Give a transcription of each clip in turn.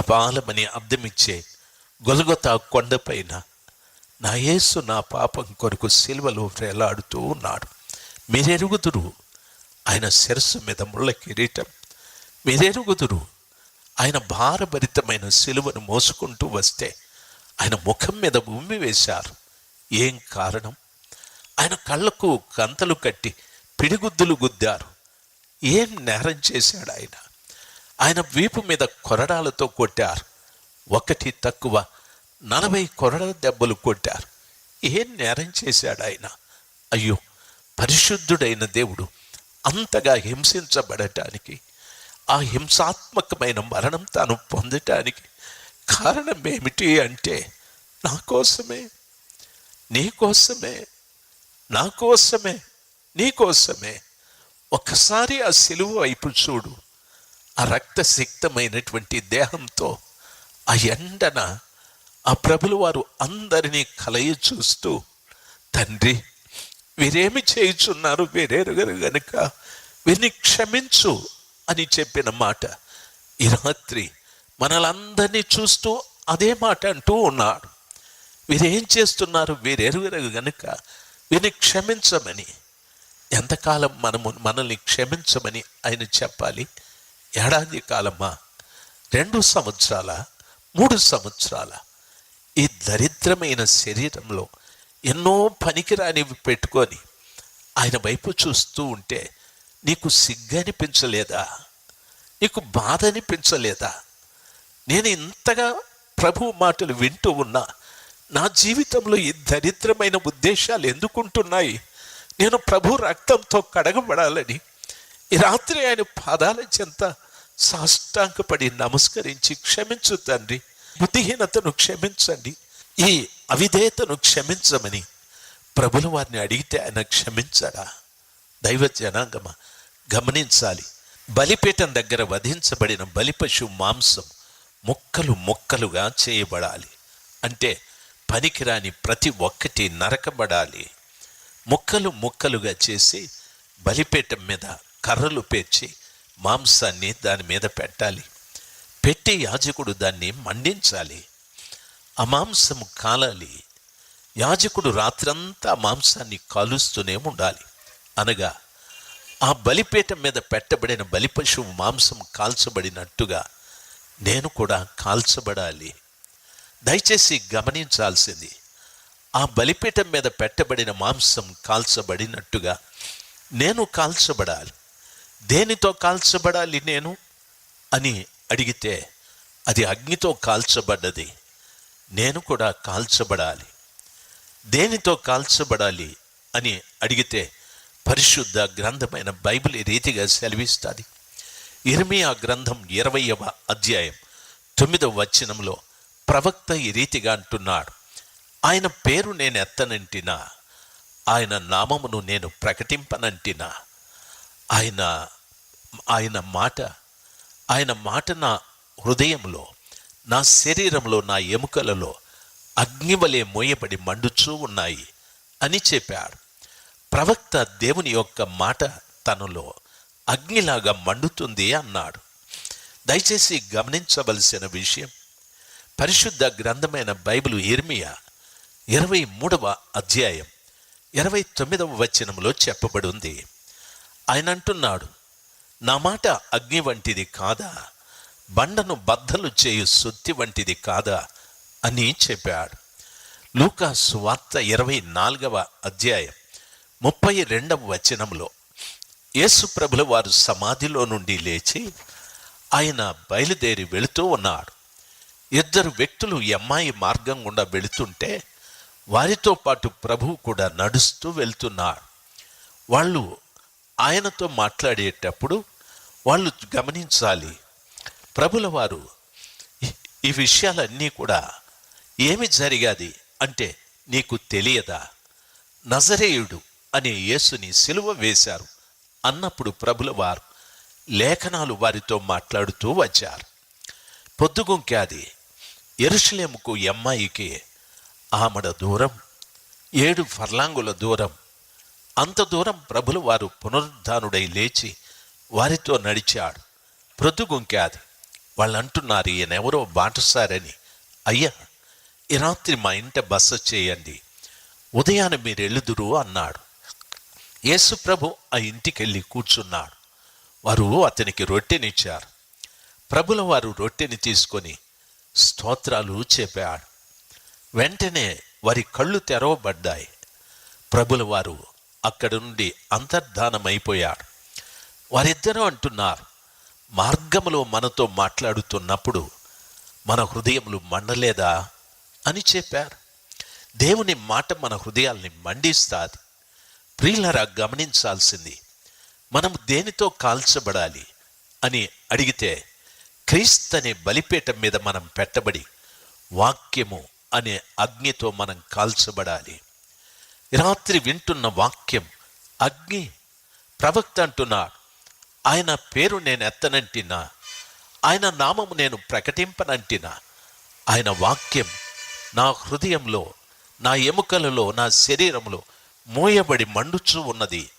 కపాలమని అర్థమిచ్చే గొలగొతా కొండపైన నా యేసు నా పాపం కొరకు సిల్వలో వేలాడుతూ ఉన్నాడు. మీరెరుగుదురు. ఆయన శిరస్సు మీద ముళ్ళ కిరీటం. మీరెరుగుదురు. ఆయన భారభరితమైన సిలువను మోసుకుంటూ వస్తే ఆయన ముఖం మీద ఉమ్మి వేశారు. ఏం కారణం? ఆయన కళ్ళకు కంతలు కట్టి పిడిగుద్దులు గుద్దారు. ఏం నేరం చేశాడు ఆయన? ఆయన వీపు మీద కొరడాలతో కొట్టారు. ఒకటి తక్కువ నలభై కొరడ దెబ్బలు కొట్టారు. ఏం నేరం చేశాడు ఆయన? అయ్యో పరిశుద్ధుడైన దేవుడు అంతగా హింసించబడటానికి ఆ హింసాత్మకమైన మరణం తాను పొందటానికి కారణం ఏమిటి అంటే నా కోసమే నీ కోసమే నా కోసమే నీ కోసమే. ఒక్కసారి ఆ సిలువ వైపు చూడు. ఆ రక్తసిక్తమైనటువంటి దేహంతో ఆ ఎండన ఆ ప్రభులు వారు అందరినీ కలయి చూస్తూ తండ్రి వీరేమి చేయుచున్నారు? వీరేరుగరు గనుక వీరిని క్షమించు అని చెప్పిన మాట. ఈ రాత్రి మనలందరినీ చూస్తూ అదే మాట అంటూ ఉన్నాడు. వీరేం చేస్తున్నారు? వీరెరుగరు గనుక వీరిని క్షమించమని. ఎంతకాలం మనము మనల్ని క్షమించమని ఆయన చెప్పాలి? ఏడాది కాలమా రెండు సంవత్సరాల మూడు సంవత్సరాల ఈ దరిద్రమైన శరీరంలో ఎన్నో పనికిరానివి పెట్టుకొని ఆయన వైపు చూస్తూ ఉంటే నీకు సిగ్గనిపించలేదా? నీకు బాధ అనిపించలేదా నేను ఇంతగా ప్రభు మాటలు వింటూ ఉన్నా నా జీవితంలో ఈ దరిద్రమైన ఉద్దేశాలు ఎందుకుంటున్నాయి? నేను ప్రభు రక్తంతో కడగబడాలని ఈ రాత్రి ఆయన పాదాల చెంత సాష్టాంగపడి నమస్కరించి క్షమించు తండ్రి బుద్ధిహీనతను క్షమించండి ఈ అవిధేయతను క్షమించమని ప్రభులు వారిని అడిగితే ఆయన క్షమించడా దైవ జనాంగమ గమనించాలి. బలిపీఠం దగ్గర వధించబడిన బలిపశు మాంసం ముక్కలు ముక్కలుగా చేయబడాలి. అంటే పనికిరాని ప్రతి ఒక్కటి నరకబడాలి. ముక్కలు ముక్కలుగా చేసి బలిపీఠం మీద కర్రలు పేర్చి మాంసాన్ని దాని మీద పెట్టాలి. పెట్టి యాజకుడు దాన్ని మండించాలి. ఆ మాంసము కాలాలి. యాజకుడు రాత్రంతా మాంసాన్ని కాలుస్తూనే ఉండాలి. అనగా ఆ బలిపీఠం మీద పెట్టబడిన బలిపశువు మాంసం కాల్చబడినట్టుగా నేను కూడా కాల్చబడాలి. దయచేసి గమనించాల్సింది ఆ బలిపీఠం మీద పెట్టబడిన మాంసం కాల్చబడినట్టుగా నేను కాల్చబడాలి. దేనితో కాల్చబడాలి నేను? అని అడిగితే అది అగ్నితో కాల్చబడ్డది. నేను కూడా కాల్చబడాలి. దేనితో కాల్చబడాలి అని అడిగితే పరిశుద్ధ గ్రంథమైన బైబిల్ ఈ రీతిగా సెలవిస్తుంది. ఇర్మియా గ్రంథం ఇరవయవ అధ్యాయం తొమ్మిదవ వచనంలో ప్రవక్త ఈ రీతిగా అంటున్నాడు. ఆయన పేరు నేను ఎత్తనంటినా ఆయన నామమును నేను ప్రకటింపనంటినా? ఆయన ఆయన మాట ఆయన మాట నా హృదయంలో నా శరీరంలో నా ఎముకలలో అగ్నివలే మోయబడి మండుచూ ఉన్నాయి అని చెప్పాడు. ప్రవక్త దేవుని యొక్క మాట తనలో అగ్నిలాగా మండుతుంది అన్నాడు. దయచేసి గమనించవలసిన విషయం పరిశుద్ధ గ్రంథమైన బైబిల్ ఇర్మియా ఇరవై మూడవ అధ్యాయం ఇరవై తొమ్మిదవ వచనంలో చెప్పబడి ఉంది ఆయన అంటున్నాడు నా మాట అగ్ని వంటిది కాదా? బండను బద్దలు చేయు సొత్తి వంటిది కాదా? అని చెప్పాడు. లూకా సువార్త ఇరవై నాలుగవ అధ్యాయం ముప్పై రెండవ వచనంలో యేసు ప్రభుల వారు సమాధిలో నుండి లేచి ఆయన బయలుదేరి వెళుతూ ఉన్నాడు ఇద్దరు వ్యక్తులు అమ్మాయి మార్గం గుండా వెళుతుంటే వారితో పాటు ప్రభువు కూడా నడుస్తూ వెళ్తున్నాడు వాళ్ళు ఆయనతో మాట్లాడేటప్పుడు వాళ్ళు గమనించాలి. ప్రభుల వారు ఈ- విషయాలన్నీ కూడా ఏమి జరిగాది అంటే నీకు తెలియదా? నజరేయుడు అనే యేసుని సిలువ వేశారు. అన్నప్పుడు ప్రభుల వారు లేఖనాలు వారితో మాట్లాడుతూ వచ్చారు. పొద్దుగుంకాది ఎరుషలేముకు ఎమ్మాయికి ఆమడ దూరం ఏడు ఫర్లాంగుల దూరం అంత దూరం ప్రభుల వారు పునరుద్ధానుడై లేచి వారితో నడిచాడు. ప్రొద్దుగుంకాది వాళ్ళు అంటున్నారు ఈయనెవరో బాటసారని. అయ్యా ఈ రాత్రి మా ఇంట బస చేయండి. ఉదయాన్నే మీరు అన్నాడు. యేసుప్రభు ఆ ఇంటికి వెళ్ళి కూర్చున్నాడు. వారు అతనికి రొట్టెనిచ్చారు. ప్రభుల వారు రొట్టెని తీసుకొని స్తోత్రాలు చెప్పాడు. వెంటనే వారి కళ్ళు తెరవబడ్డాయి. ప్రభుల వారు అక్కడి నుండి అంతర్ధానమైపోయాడు. వారిద్దరూ అంటున్నారు మార్గములో మనతో మాట్లాడుతున్నప్పుడు మన హృదయములు మండలేదా? అని చెప్పారు. దేవుని మాట మన హృదయాల్ని మండిస్తాది. ప్రియులరా గమనించాల్సింది మనం దేనితో కాల్చబడాలి? అని అడిగితే క్రీస్తు అనే బలిపీఠం మీద మనం పెట్టబడి వాక్యము అనే అగ్నితో మనం కాల్చబడాలి. రాత్రి వింటున్న వాక్యం అగ్ని ప్రవక్త అంటున్నాడు ఆయన పేరు నేను ఎత్తనంటినా? ఆయన నామము నేను ప్రకటింపనంటినా? ఆయన వాక్యం నా హృదయంలో నా ఎముకలలో నా శరీరంలో మోయబడి మండుచూ ఉన్నది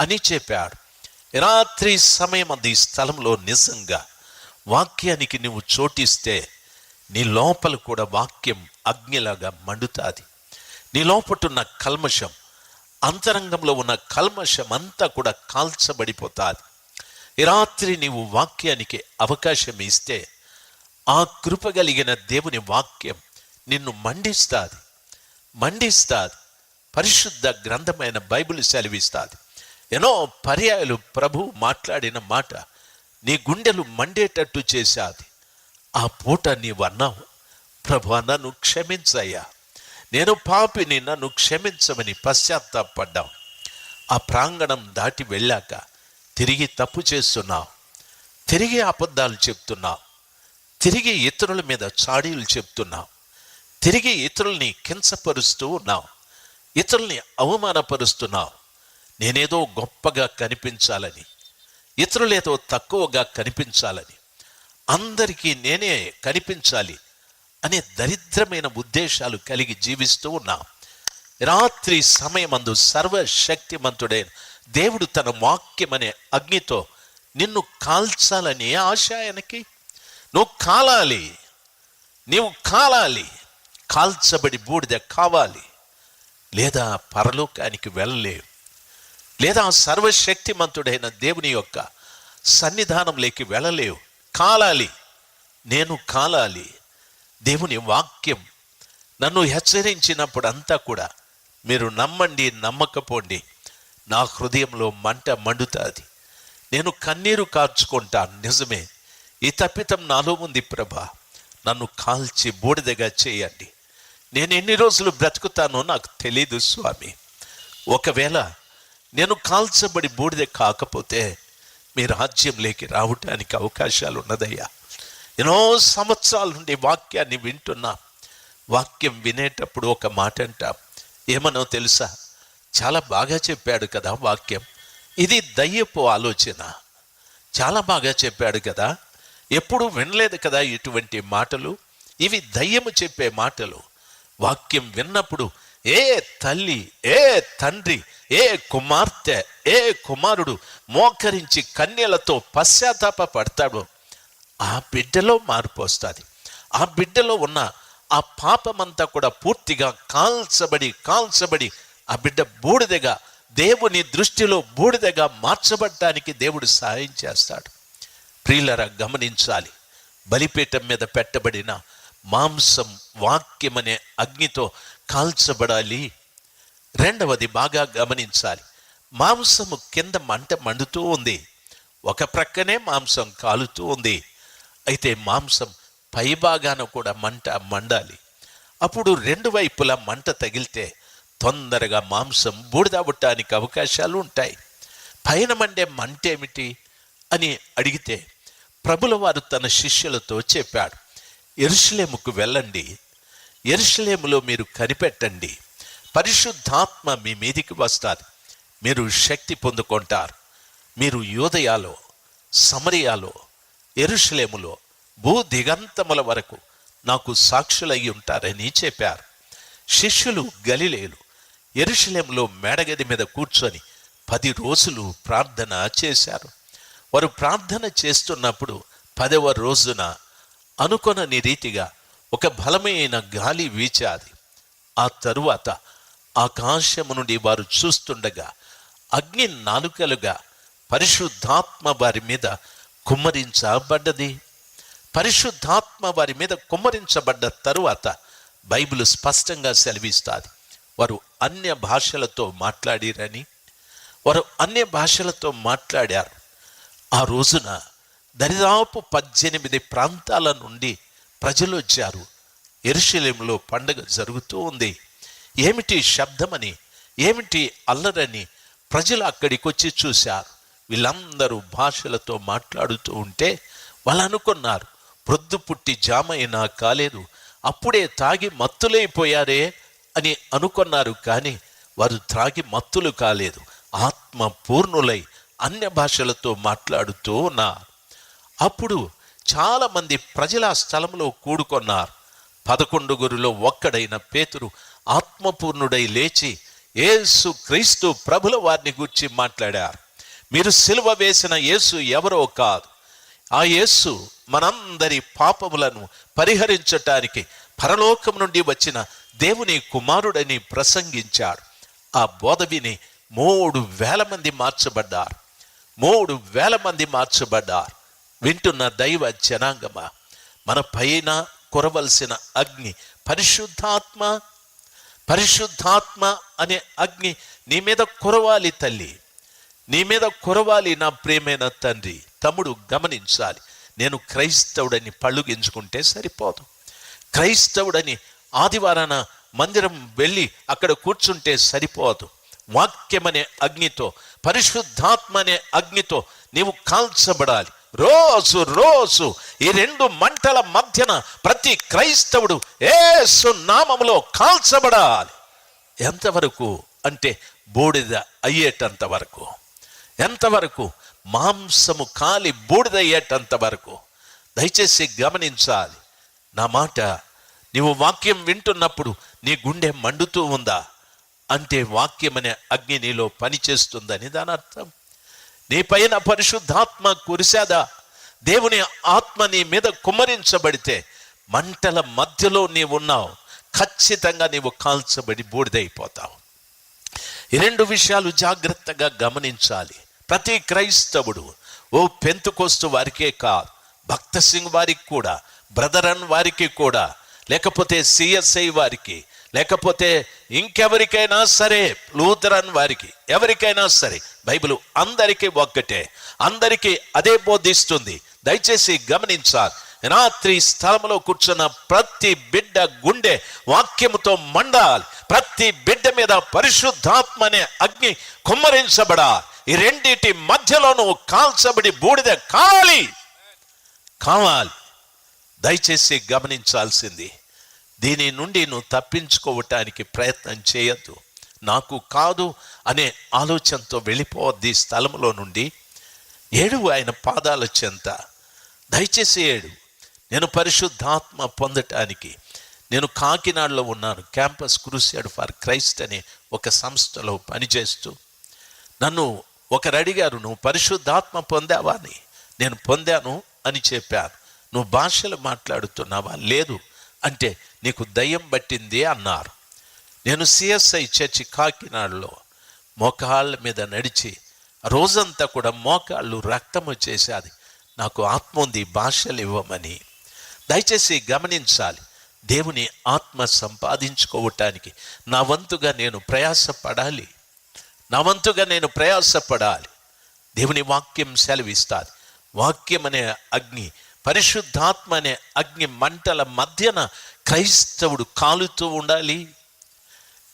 అని చెప్పాడు. రాత్రి సమయం అది స్థలంలో నిజంగా వాక్యానికి నువ్వు చోటిస్తే నీ లోపల కూడా వాక్యం అగ్నిలాగా మండుతాది. నీ లోపటున్న కల్మషం అంతరంగంలో ఉన్న కల్మషం అంతా కూడా కాల్చబడిపోతాది. ఈ రాత్రి నీవు వాక్యానికి అవకాశం ఇస్తే ఆ కృప కలిగిన దేవుని వాక్యం నిన్ను మండిస్తాది. మండిస్తాది. పరిశుద్ధ గ్రంథమైన బైబిల్ సెలవిస్తాది. ఎన్నో పర్యాయాలు ప్రభు మాట్లాడిన మాట నీ గుండెలు మండేటట్టు చేశాది. ఆ పూట నీవన్నావు ప్రభు నన్ను క్షమించయ్యా. నేను పాపిని నన్ను క్షమించమని పశ్చాత్తాపడ్డావు. ఆ ప్రాంగణం దాటి వెళ్ళాక తిరిగి తప్పు చేస్తున్నావు. తిరిగి అబద్ధాలు చెప్తున్నావు. తిరిగి ఇతరుల మీద చాడీలు చెప్తున్నావు. తిరిగి ఇతరుల్ని కించపరుస్తూ ఉన్నావు. ఇతరుల్ని అవమానపరుస్తున్నావు. నేనేదో గొప్పగా కనిపించాలని ఇతరులేదో తక్కువగా కనిపించాలని అందరికీ నేనే కనిపించాలి. అనే దరిద్రమైన ఉద్దేశాలు కలిగి జీవిస్తూ ఉన్నాం. రాత్రి సమయమందు సర్వశక్తిమంతుడైన దేవుడు తన వాక్యమనే అగ్నితో నిన్ను కాల్చాలని ఆశ ఆయనకి. నువ్వు కాలాలి. నీవు కాలాలి. కాల్చబడి బూడిద కావాలి. లేదా పరలోకానికి వెళ్ళలేవు లేదా సర్వశక్తిమంతుడైన దేవుని యొక్క సన్నిధానంలోకి వెళ్ళలేవు. కాలాలి. నేను కాలాలి. దేవుని వాక్యం నన్ను హెచ్చరించినప్పుడు అంతా కూడా మీరు నమ్మండి నమ్మకపోండి. నా హృదయంలో మంట మండుతుంది. నేను కన్నీరు కార్చుకుంటాను నిజమే. ఈ తప్పితం నాలో ఉంది ప్రభా. నన్ను కాల్చి బూడిదగా చేయండి. నేను ఎన్ని రోజులు బ్రతుకుతానో నాకు తెలీదు స్వామి. ఒకవేళ నేను కాల్చబడి బూడిద కాకపోతే మీ రాజ్యంలోకి రావటానికి అవకాశాలు ఉన్నదయ్యా ఎన్నో సంవత్సరాల నుండి వాక్యాన్ని వింటున్నా. వాక్యం వినేటప్పుడు ఒక మాట అంట ఏమనో తెలుసా? చాలా బాగా చెప్పాడు కదా వాక్యం. ఇది దయ్యపు ఆలోచన. చాలా బాగా చెప్పాడు కదా. ఎప్పుడు వినలేదు కదా ఇటువంటి మాటలు? ఇవి దయ్యము చెప్పే మాటలు. వాక్యం విన్నప్పుడు ఏ తల్లి ఏ తండ్రి ఏ కుమార్తె ఏ కుమారుడు మోకరించి కన్యలతో పశ్చాత్తాప పడతాడో ఆ బిడ్డలో మార్పు వస్తుంది. ఆ బిడ్డలో ఉన్న ఆ పాపమంతా కూడా పూర్తిగా కాల్చబడి కాల్చబడి ఆ బిడ్డ బూడిదగా దేవుని దృష్టిలో బూడిదగా మార్చబడటానికి దేవుడు సహాయం చేస్తాడు. ప్రియులరా గమనించాలి. బలిపీఠం మీద పెట్టబడిన మాంసం వాక్యం అనే అగ్నితో కాల్చబడాలి. రెండవది బాగా గమనించాలి. మాంసము కింద మంట మండుతూ ఉంది. ఒక ప్రక్కనే మాంసం కాలుతూ ఉంది. అయితే మాంసం పైభాగాన కూడా మంట మండాలి. అప్పుడు రెండు వైపులా మంట తగిలితే తొందరగా మాంసం బూడిదవ్వటానికి అవకాశాలు ఉంటాయి. పైన మండే మంట ఏమిటి అని అడిగితే ప్రభుల వారు తన శిష్యులతో చెప్పాడు ఎరుషలేముకు వెళ్ళండి. ఎరుషలేములో మీరు కనిపెట్టండి. పరిశుద్ధాత్మ మీ మీదికి వస్తారు మీరు శక్తి పొందుకుంటారు. మీరు యోదయాలో సమరయాలో ఎరుషలేములో భూ దిగంతముల వరకు నాకు సాక్షులయ్యి ఉంటారని చెప్పారు. శిష్యులు గలిలేలు ఎరుషలేములో మేడగది మీద కూర్చొని పది రోజులు ప్రార్థన చేశారు. వారు ప్రార్థన చేస్తున్నప్పుడు పదవ రోజున అనుకొనని రీతిగా ఒక బలమైన గాలి వీచాది. ఆ తరువాత ఆకాశము నుండి వారు చూస్తుండగా అగ్ని నాలుకలుగా పరిశుద్ధాత్మ వారి మీద కుమ్మరించబడ్డది. పరిశుద్ధాత్మ వారి మీద కుమ్మరించబడ్డ తరువాత బైబిల్ స్పష్టంగా సెలవిస్తుంది. వారు అన్య భాషలతో మాట్లాడిరని వారు అన్య భాషలతో మాట్లాడారు. ఆ రోజున దరిదాపు పద్దెనిమిది ప్రాంతాల నుండి ప్రజలు వచ్చారు. ఎరుశలేంలో పండగ జరుగుతూ ఉంది. ఏమిటి శబ్దమని ఏమిటి అల్లరని ప్రజలు అక్కడికి వచ్చి చూశారు. వీళ్ళందరూ భాషలతో మాట్లాడుతూ ఉంటే వాళ్ళు అనుకున్నారు ప్రొద్దు పుట్టి జామైనా కాలేదు అప్పుడే తాగి మత్తులైపోయారే అని అనుకున్నారు కానీ వారు త్రాగి మత్తులు కాలేదు ఆత్మ పూర్ణులై అన్య భాషలతో మాట్లాడుతూ ఉన్నారు. అప్పుడు చాలామంది ప్రజల స్థలంలో కూడుకొన్నారు. పదకొండుగురిలో ఒక్కడైన పేతురు ఆత్మపూర్ణుడై లేచి ఏసు క్రీస్తు ప్రభుల వారిని గూర్చి మాట్లాడారు. మీరు సిలువ వేసిన యేసు ఎవరో కాదు. ఆ యేసు మనందరి పాపములను పరిహరించటానికి పరలోకం నుండి వచ్చిన దేవుని కుమారుడని ప్రసంగించాడు ఆ బోధ విని మూడు వేల మంది మార్చబడ్డారు. మూడు వేల మంది మార్చబడ్డారు. వింటున్న దైవ జనాంగమా? మన పైన కురవలసిన అగ్ని పరిశుద్ధాత్మ పరిశుద్ధాత్మ అనే అగ్ని నీ మీద కురవాలి తల్లి. నీ మీద కురవాలి నా ప్రేమైన తండ్రి. తమ్ముడు గమనించాలి. నేను క్రైస్తవుడని పళ్ళు గించుకుంటే సరిపోదు. క్రైస్తవుడని ఆదివారాన మందిరం వెళ్ళి అక్కడ కూర్చుంటే సరిపోదు. వాక్యమనే అగ్నితో పరిశుద్ధాత్మ అనే అగ్నితో నీవు కాల్చబడాలి. రోజు రోజు ఈ రెండు మంటల మధ్యన ప్రతి క్రైస్తవుడు ఏసు నామములో కాల్చబడాలి. ఎంతవరకు? అంటే బూడిద అయ్యేటంత వరకు. ఎంతవరకు? మాంసము కాలి బూడిదయ్యేటంత వరకు. దయచేసి గమనించాలి. నా మాట నీవు వాక్యం వింటున్నప్పుడు నీ గుండె మండుతూ ఉందా? అంటే వాక్యం అనే అగ్ని నీలో పనిచేస్తుందని దాని అర్థం నీ పైన పరిశుద్ధాత్మ కురిశాదా దేవుని ఆత్మ నీ మీద కుమ్మరించబడితే మంటల మధ్యలో నీవున్నావు. ఖచ్చితంగా నీవు కాల్చబడి బూడిదైపోతావు. ఈ రెండు విషయాలు జాగ్రత్తగా గమనించాలి. ప్రతి క్రైస్తవుడు ఓ పెంతుకోస్తు వారికే కాదు భక్త సింగ్ వారికి కూడా బ్రదరన్ వారికి కూడా లేకపోతే సిఎస్ఐ వారికి లేకపోతే ఇంకెవరికైనా సరే లూథరన్ వారికి ఎవరికైనా సరే బైబిల్ అందరికీ ఒక్కటే అందరికీ అదే బోధిస్తుంది. దయచేసి గమనించాలి. రాత్రి స్థలంలో కూర్చున్న ప్రతి బిడ్డ గుండె వాక్యముతో మండాలి. ప్రతి బిడ్డ మీద పరిశుద్ధాత్మ అనే అగ్ని కుమ్మరించబడాలి. ఈ రెండింటి మధ్యలో నువ్వు కాల్చబడి బూడిద కావాలి కావాలి దయచేసి గమనించాల్సింది దీని నుండి నువ్వు తప్పించుకోవటానికి ప్రయత్నం చేయొద్దు. నాకు కాదు అనే ఆలోచనతో వెళ్ళిపోవద్ది స్థలంలో నుండి. ఏడు ఆయన పాదాల చెంత. దయచేసి ఏడు. నేను పరిశుద్ధాత్మ పొందటానికి నేను కాకినాడలో ఉన్నాను. క్యాంపస్ క్రూసియడ్ ఫర్ క్రైస్ట్ అనే ఒక సంస్థలో పనిచేస్తూ నన్ను ఒకరు అడిగారు నువ్వు పరిశుద్ధాత్మ పొందావా? అని. నేను పొందాను అని చెప్పాను. నువ్వు భాషలు మాట్లాడుతున్నావా? లేదు. అంటే నీకు దయ్యం పట్టింది? అన్నారు. నేను సిఎస్ఐ చర్చి కాకినాడలో మోకాళ్ళ మీద నడిచి రోజంతా కూడా మోకాళ్ళు రక్తం వచ్చేసేది నాకు ఆత్మ ఉంది భాషలు ఇవ్వమని. దయచేసి గమనించాలి. దేవుని ఆత్మ సంపాదించుకోవటానికి నా వంతుగా నేను ప్రయాసపడాలి. నా వంతుగా నేను ప్రయాసపడాలి. దేవుని వాక్యం సెలవిస్తాది. వాక్యం అనే అగ్ని పరిశుద్ధాత్మ అనే అగ్ని మంటల మధ్యన క్రైస్తవుడు కాలుతూ ఉండాలి.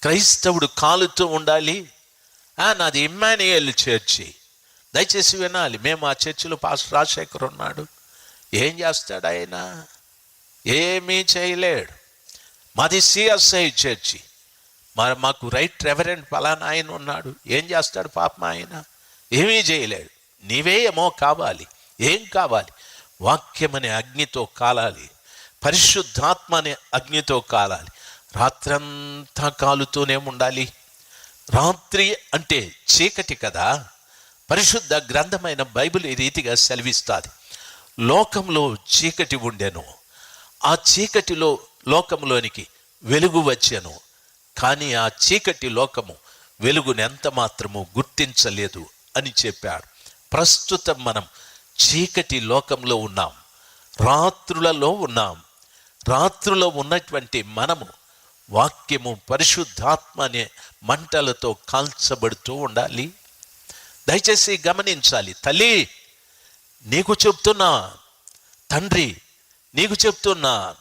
క్రైస్తవుడు కాలుతూ ఉండాలి. ఆ, నాది ఇమ్మానియల్ చర్చి. దయచేసి వినాలి. మేము ఆ చర్చిలో పాస్ రాజశేఖర్ ఉన్నాడు. ఏం చేస్తాడు ఆయన? ఏమీ చేయలేడు. మాది సిఎస్ఐ చర్చి. మరి మాకు రైట్ రెవరెంట్ ఫలానా ఆయన ఉన్నాడు. ఏం చేస్తాడు పాపం ఆయన? ఏమీ చేయలేడు. నీవే ఏమో కావాలి. ఏం కావాలి? వాక్యం అనే అగ్నితో కాలాలి. పరిశుద్ధాత్మ అనే అగ్నితో కాలాలి. రాత్రంతా కాలుతూనే ఉండాలి. రాత్రి అంటే చీకటి కదా. పరిశుద్ధ గ్రంథమైన బైబిల్ ఈ రీతిగా సెలవిస్తుంది. లోకంలో చీకటి ఉండెను. ఆ చీకటిలో లోకంలోనికి వెలుగు వచ్చెను. కానీ ఆ చీకటి లోకము వెలుగును ఎంత మాత్రము గుర్తించలేదు అని చెప్పాడు. ప్రస్తుతం మనం చీకటి లోకంలో ఉన్నాం రాత్రులలో ఉన్నాం. రాత్రులో ఉన్నటువంటి మనము వాక్యము పరిశుద్ధాత్మ అనే మంటలతో కాల్చబడుతూ ఉండాలి. దయచేసి గమనించాలి తల్లి నీకు చెప్తున్నా తండ్రి నీకు చెప్తున్నా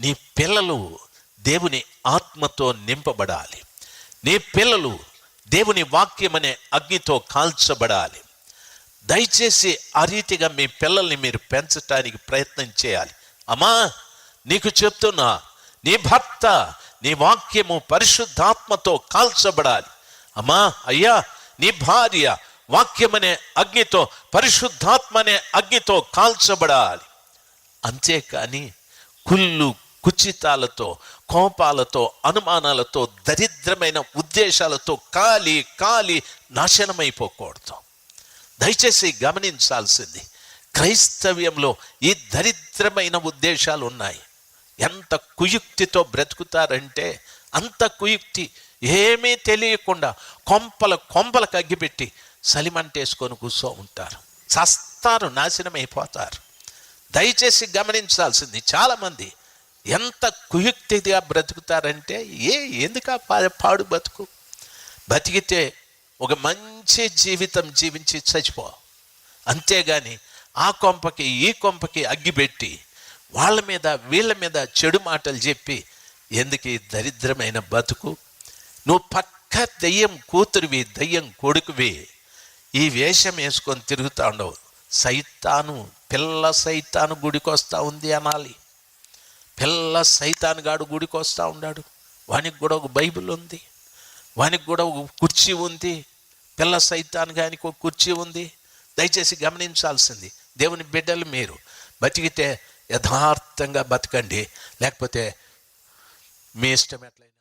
నీ పిల్లలు దేవుని ఆత్మతో నింపబడాలి. నీ పిల్లలు దేవుని వాక్యమనే అగ్నితో కాల్చబడాలి. దయచేసి ఆ రీతిగా మీ పిల్లల్ని మీరు పెంచటానికి ప్రయత్నం చేయాలి. అమ్మా నీకు చెప్తున్నా నీ భర్త నీ వాక్యము పరిశుద్ధాత్మతో కాల్చబడాలి. అమ్మా అయ్యా నీ భార్య వాక్యమనే అగ్నితో పరిశుద్ధాత్మ అనే అగ్నితో కాల్చబడాలి. అంతేకాని కుళ్ళు కుచితాలతో కోపాలతో అనుమానాలతో దరిద్రమైన ఉద్దేశాలతో కాలి కాలి నాశనమైపోకూడదు. దయచేసి గమనించాల్సింది క్రైస్తవ్యంలో ఈ దరిద్రమైన ఉద్దేశాలు ఉన్నాయి ఎంత కుయుక్తితో బ్రతుకుతారంటే అంత కుయుక్తి ఏమీ తెలియకుండా కొంపల కొంపలకు అగ్గిపెట్టి సలిమంటేసుకొని కూర్చో ఉంటారు. చస్తారు నాశనం అయిపోతారు దయచేసి గమనించాల్సింది చాలామంది ఎంత కుయుక్తిగా బ్రతుకుతారంటే ఏ ఎందుకు ఆ పాడు బతుకు? బతికితే ఒక మంచి జీవితం జీవించి చచ్చిపో. అంతేగాని ఆ కొంపకి ఈ కొంపకి అగ్గిపెట్టి వాళ్ళ మీద వీళ్ళ మీద చెడు మాటలు చెప్పి ఎందుకు దరిద్రమైన బతుకు? నువ్వు పక్క దెయ్యం కూతురివి దెయ్యం కొడుకువి. ఈ వేషం వేసుకొని తిరుగుతా ఉండవు. సైతాను పిల్ల సైతాను గుడికొస్తా ఉంది అనాలి. పిల్ల సైతాన్ గాడు గుడికి వస్తూ ఉన్నాడు. వానికి కూడా ఒక బైబిల్ ఉంది. వానికి కూడా ఒక కుర్చీ ఉంది. పిల్ల సైతాన్ గానికి ఒక కుర్చీ ఉంది. దయచేసి గమనించాల్సింది. దేవుని బిడ్డలు మీరు బతికితే యథార్థంగా బతకండి. లేకపోతే మీ ఇష్టం ఎట్లయినా